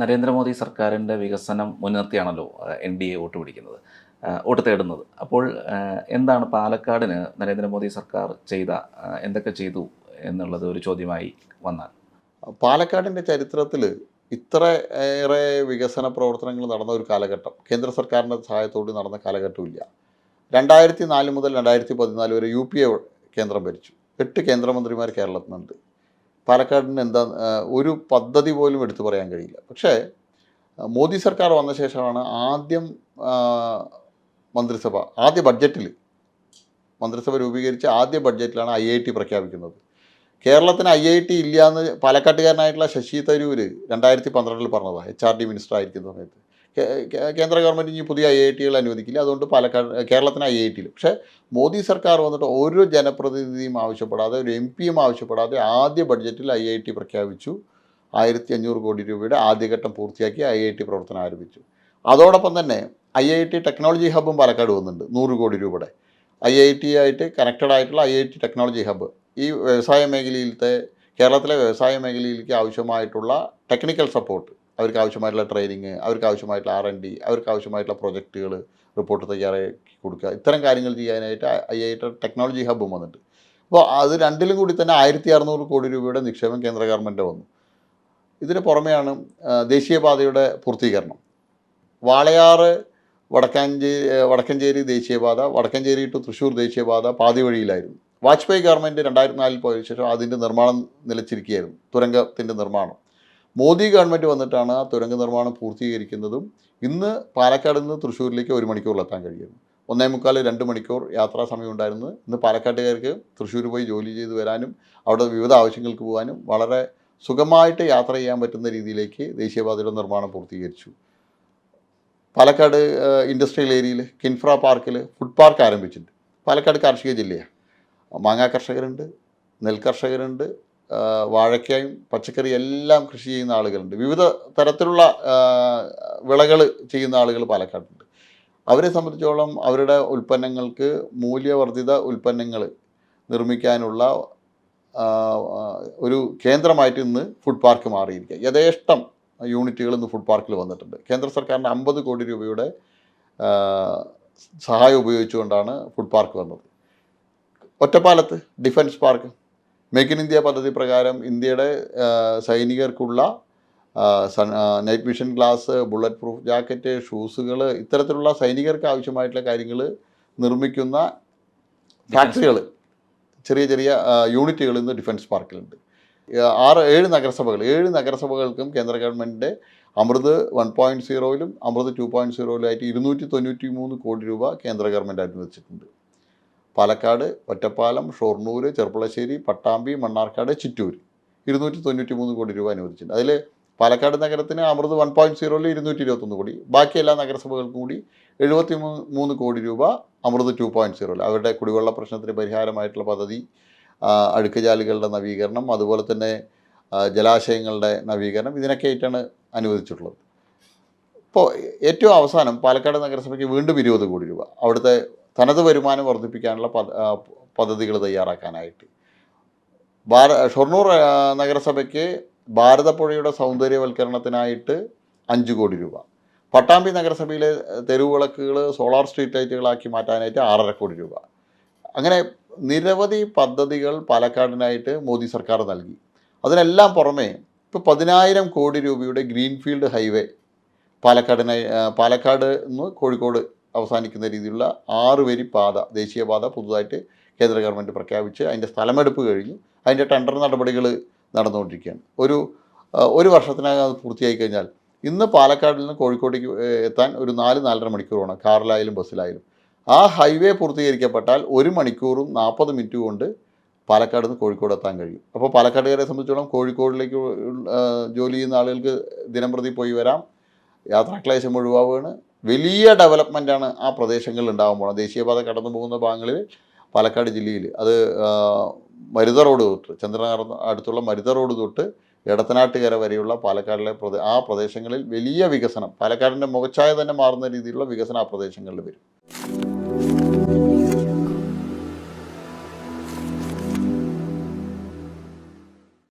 നരേന്ദ്രമോദി സർക്കാരിന്റെ വികസനം മുൻനിർത്തിയാണല്ലോ എൻ ഡി എ വോട്ട് പിടിക്കുന്നത് വോട്ട് തേടുന്നത്. അപ്പോൾ എന്താണ് പാലക്കാടിന് നരേന്ദ്രമോദി സർക്കാർ ചെയ്ത എന്തൊക്കെ ചെയ്തു എന്നുള്ളത് ഒരു ചോദ്യമായി വന്നാൽ? പാലക്കാടിന്റെ ചരിത്രത്തിൽ ഇത്ര ഏറെ വികസന പ്രവർത്തനങ്ങൾ നടന്ന ഒരു കാലഘട്ടം കേന്ദ്ര സർക്കാരിന്റെ സഹായത്തോടെ നടന്ന കാലഘട്ടമില്ല. രണ്ടായിരത്തി നാല് മുതൽ രണ്ടായിരത്തി പതിനാല് വരെ യു പി എ കേന്ദ്രം ഭരിച്ചു. എട്ട് കേന്ദ്രമന്ത്രിമാർ കേരളത്തിനുണ്ട്. പാലക്കാടിന് എന്താ ഒരു പദ്ധതി പോലും എടുത്തു പറയാൻ കഴിയില്ല. പക്ഷേ മോദി സർക്കാർ വന്ന ശേഷമാണ് ആദ്യം മന്ത്രിസഭ ആദ്യ ബഡ്ജറ്റിൽ മന്ത്രിസഭ രൂപീകരിച്ച ആദ്യ ബഡ്ജറ്റിലാണ് ഐ ഐ ടി പ്രഖ്യാപിക്കുന്നത്. കേരളത്തിന് ഐ ഐ ടി ഇല്ല എന്ന് പാലക്കാട്ടുകാരനായിട്ടുള്ള ശശി തരൂർ രണ്ടായിരത്തി പന്ത്രണ്ടിൽ പറഞ്ഞതാണ് എച്ച് ആർ ഡി മിനിസ്റ്റർ ആയിരിക്കുന്ന സമയത്ത്. കേന്ദ്ര ഗവൺമെന്റ് ഇനി പുതിയ ഐ ഐ ടികൾ അനുവദിക്കില്ല. അതുകൊണ്ട് പാലക്കാട് കേരളത്തിന് ഐ ഐ ടിയിൽ പക്ഷേ മോദി സർക്കാർ വന്നിട്ട് ഒരു ജനപ്രതിനിധിയും ആവശ്യപ്പെടാതെ ഒരു എം പിയും ആവശ്യപ്പെടാതെ ആദ്യ ബഡ്ജറ്റിൽ ഐ ഐ ടി പ്രഖ്യാപിച്ചു. ആയിരത്തി അഞ്ഞൂറ് കോടി രൂപയുടെ ആദ്യഘട്ടം പൂർത്തിയാക്കി ഐ ഐ ടി പ്രവർത്തനം ആരംഭിച്ചു. അതോടൊപ്പം തന്നെ ഐ ഐ ടി ടെക്നോളജി ഹബ്ബും പാലക്കാട് വന്നിട്ടുണ്ട് നൂറ് കോടി രൂപയുടെ. ഐ ഐ ടി ആയിട്ട് കണക്റ്റഡ് ആയിട്ടുള്ള I I T technology hub. ഈ വ്യവസായ മേഖലയിലത്തെ കേരളത്തിലെ വ്യവസായ മേഖലയിലേക്ക് ആവശ്യമായിട്ടുള്ള ടെക്നിക്കൽ സപ്പോർട്ട്. അവർക്ക് ആവശ്യമായിട്ടുള്ള ട്രെയിനിങ് അവർക്ക് ആവശ്യമായിട്ടുള്ള ആർ എൻ ഡി അവർക്ക് ആവശ്യമായിട്ടുള്ള പ്രൊജക്റ്റുകൾ റിപ്പോർട്ട് തയ്യാറാക്കി കൊടുക്കുക. ഇത്തരം കാര്യങ്ങൾ ചെയ്യാനായിട്ട് ഐ ഐ ടി ടെക്നോളജി ഹബ്ബും വന്നിട്ടുണ്ട്. അപ്പോൾ അത് രണ്ടിലും കൂടി തന്നെ ആയിരത്തി അറുന്നൂറ് കോടി രൂപയുടെ നിക്ഷേപം കേന്ദ്ര ഗവൺമെന്റ് വന്നു. ഇതിന് പുറമെയാണ് ദേശീയപാതയുടെ പൂർത്തീകരണം. വാളയാറ് വടക്കാഞ്ചേരി വടക്കഞ്ചേരി ദേശീയപാത വടക്കഞ്ചേരി ടു തൃശ്ശൂർ ദേശീയപാത പാതി വഴിയിലായിരുന്നു. വാജ്പേയി ഗവൺമെന്റ് രണ്ടായിരത്തി നാലിൽ പോയതിനു ശേഷം അതിന്റെ നിർമ്മാണം നിലച്ചിരിക്കുകയായിരുന്നു. തുരങ്കത്തിന്റെ നിർമ്മാണം. മോദി ഗവൺമെന്റ് വന്നിട്ടാണ് ആ തുരങ്ക നിർമ്മാണം പൂർത്തീകരിക്കുന്നതും ഇന്ന് പാലക്കാട് നിന്ന് തൃശ്ശൂരിലേക്ക് ഒരു മണിക്കൂറിലെത്താൻ കഴിയുന്നു ഒന്നേ മുക്കാൽ രണ്ട് മണിക്കൂർ യാത്രാ സമയം ഉണ്ടായിരുന്നു. ഇന്ന് പാലക്കാട്ടുകാർക്ക് തൃശ്ശൂർ പോയി ജോലി ചെയ്ത് വരാനും അവിടെ വിവിധ ആവശ്യങ്ങൾക്ക് പോകാനും വളരെ സുഖമായിട്ട് യാത്ര ചെയ്യാൻ പറ്റുന്ന രീതിയിലേക്ക് ദേശീയപാതയുടെ നിർമ്മാണം പൂർത്തീകരിച്ചു. പാലക്കാട് ഇൻഡസ്ട്രിയൽ ഏരിയയിൽ കിൻഫ്ര പാർക്കിൽ ഫുഡ് പാർക്ക് ആരംഭിച്ചിട്ടുണ്ട്. പാലക്കാട് കാർഷിക ജില്ലയാണ്. മാങ്ങാ കർഷകരുണ്ട് നെൽ കർഷകരുണ്ട് ആ, വാഴയ്ക്കായും പച്ചക്കറി എല്ലാം കൃഷി ചെയ്യുന്ന ആളുകളുണ്ട്. വിവിധ തരത്തിലുള്ള വിളകൾ ചെയ്യുന്ന ആളുകൾ പാലക്കാടുണ്ട്. അവരെ സംബന്ധിച്ചോളം അവരുടെ ഉൽപ്പന്നങ്ങൾക്ക് മൂല്യവർദ്ധിത ഉൽപ്പന്നങ്ങൾ നിർമ്മിക്കാനുള്ള ഒരു കേന്ദ്രമായിട്ട് ഇന്ന് ഫുഡ് പാർക്ക് മാറിയിരിക്കുക. യഥേഷ്ടം യൂണിറ്റുകൾ ഇന്ന് ഫുഡ് പാർക്കിൽ വന്നിട്ടുണ്ട്. കേന്ദ്ര സർക്കാരിന്റെ അമ്പത് കോടി രൂപയുടെ സഹായം ഉപയോഗിച്ചുകൊണ്ടാണ് ഫുഡ് പാർക്ക് വന്നത്. ഒറ്റപ്പാലത്ത് defence park make in India പദ്ധതി പ്രകാരം ഇന്ത്യയുടെ സൈനികർക്കുള്ള night mission glass bulletproof jacket ഷൂസുകൾ ഇത്തരത്തിലുള്ള സൈനികർക്ക് ആവശ്യമായിട്ടുള്ള കാര്യങ്ങൾ നിർമ്മിക്കുന്ന ഫാക്ടറികൾ ചെറിയ ചെറിയ യൂണിറ്റുകൾ ഇന്ന് ഡിഫൻസ് പാർക്കിലുണ്ട് ആറ് ഏഴ് നഗരസഭകൾ ഏഴ് നഗരസഭകൾക്കും കേന്ദ്ര ഗവൺമെന്റിന്റെ അമൃത് വൺ പോയിന്റ് സീറോയിലും അമൃത് ടു പോയിന്റ് സീറോയിലായിട്ട് ഇരുന്നൂറ്റി തൊണ്ണൂറ്റി മൂന്ന് കോടി രൂപ കേന്ദ്ര ഗവൺമെന്റ് അനുവദിച്ചിട്ടുണ്ട്. പാലക്കാട് ഒറ്റപ്പാലം ഷൊർണൂർ ചെർപ്പുളശ്ശേരി പട്ടാമ്പി മണ്ണാർക്കാട് ചിറ്റൂർ ഇരുന്നൂറ്റി തൊണ്ണൂറ്റി മൂന്ന് കോടി രൂപ അനുവദിച്ചിട്ടുണ്ട്. അതിൽ പാലക്കാട് നഗരത്തിന് അമൃത് വൺ പോയിന്റ് സീറോയിൽ ഇരുന്നൂറ്റി ഇരുപത്തൊന്ന് കോടി. ബാക്കി എല്ലാ നഗരസഭകൾക്കും കൂടി എഴുപത്തി മൂന്ന് കോടി രൂപ അമൃത് ടു പോയിന്റ് സീറോയിൽ അവരുടെ കുടിവെള്ള പ്രശ്നത്തിന് പരിഹാരമായിട്ടുള്ള പദ്ധതി അഴുക്കുചാലുകളുടെ നവീകരണം അതുപോലെ തന്നെ ജലാശയങ്ങളുടെ നവീകരണം ഇതിനൊക്കെ ആയിട്ടാണ് അനുവദിച്ചിട്ടുള്ളത്. ഇപ്പോൾ ഏറ്റവും അവസാനം പാലക്കാട് നഗരസഭയ്ക്ക് വീണ്ടും ഇരുപത് കോടി രൂപ. അവിടുത്തെ തനത് വരുമാനം വർദ്ധിപ്പിക്കാനുള്ള പദ്ധതികൾ തയ്യാറാക്കാനായിട്ട്. ഭാര ഷൊർണൂർ നഗരസഭയ്ക്ക് ഭാരതപ്പുഴയുടെ സൗന്ദര്യവൽക്കരണത്തിനായിട്ട് അഞ്ച് കോടി രൂപ. പട്ടാമ്പി നഗരസഭയിലെ തെരുവുവിളക്കുകൾ സോളാർ സ്ട്രീറ്റ് ലൈറ്റുകളാക്കി മാറ്റാനായിട്ട് ആറര കോടി രൂപ. അങ്ങനെ നിരവധി പദ്ധതികൾ പാലക്കാടിനായിട്ട് മോദി സർക്കാർ നൽകി. അതിനെല്ലാം പുറമേ ഇപ്പോൾ പതിനായിരം കോടി രൂപയുടെ ഗ്രീൻഫീൽഡ് ഹൈവേ പാലക്കാടിനായി പാലക്കാട് നിന്ന് കോഴിക്കോട് അവസാനിക്കുന്ന രീതിയിലുള്ള ആറ് വരി പാത ദേശീയപാത പുതുതായിട്ട് കേന്ദ്ര ഗവൺമെന്റ് പ്രഖ്യാപിച്ച് അതിന്റെ സ്ഥലമെടുപ്പ് കഴിഞ്ഞു. അതിന്റെ ടെൻഡർ നടപടികൾ നടന്നുകൊണ്ടിരിക്കുകയാണ്. ഒരു ഒരു വർഷത്തിനകം അത് പൂർത്തിയായി കഴിഞ്ഞാൽ ഇന്ന് പാലക്കാടിൽ നിന്ന് കോഴിക്കോട്ടേക്ക് എത്താൻ ഒരു നാല് നാലര മണിക്കൂറാണ് കാറിലായാലും ബസ്സിലായാലും. ആ ഹൈവേ പൂർത്തീകരിക്കപ്പെട്ടാൽ ഒരു മണിക്കൂറും നാൽപ്പത് മിനിറ്റ് കൊണ്ട് പാലക്കാട് നിന്ന് കോഴിക്കോട് എത്താൻ കഴിയും. അപ്പോൾ പാലക്കാടുകാരെ സംബന്ധിച്ചോളം കോഴിക്കോടിലേക്ക് ജോലി ചെയ്യുന്ന ആളുകൾക്ക് ദിനംപ്രതി പോയി വരാം. യാത്രാക്ലേശം ഒഴിവാവുകയാണ്. വലിയ ഡെവലപ്മെന്റാണ് ആ പ്രദേശങ്ങളിൽ ഉണ്ടാകാൻ പോകുന്നത് ദേശീയപാത കടന്നു പോകുന്ന ഭാഗങ്ങളിൽ പാലക്കാട് ജില്ലയിൽ. അത് മരുത റോഡ് തൊട്ട് ചന്ദ്രനഗർ അടുത്തുള്ള മരുത റോഡ് തൊട്ട് എടത്തനാട്ടുകര വരെയുള്ള പാലക്കാടിലെ പ്രദേ ആ പ്രദേശങ്ങളിൽ വലിയ വികസനം പാലക്കാടിന്റെ മുഖച്ഛായ തന്നെ മാറുന്ന രീതിയിലുള്ള വികസനം ആ പ്രദേശങ്ങളിൽ വരും.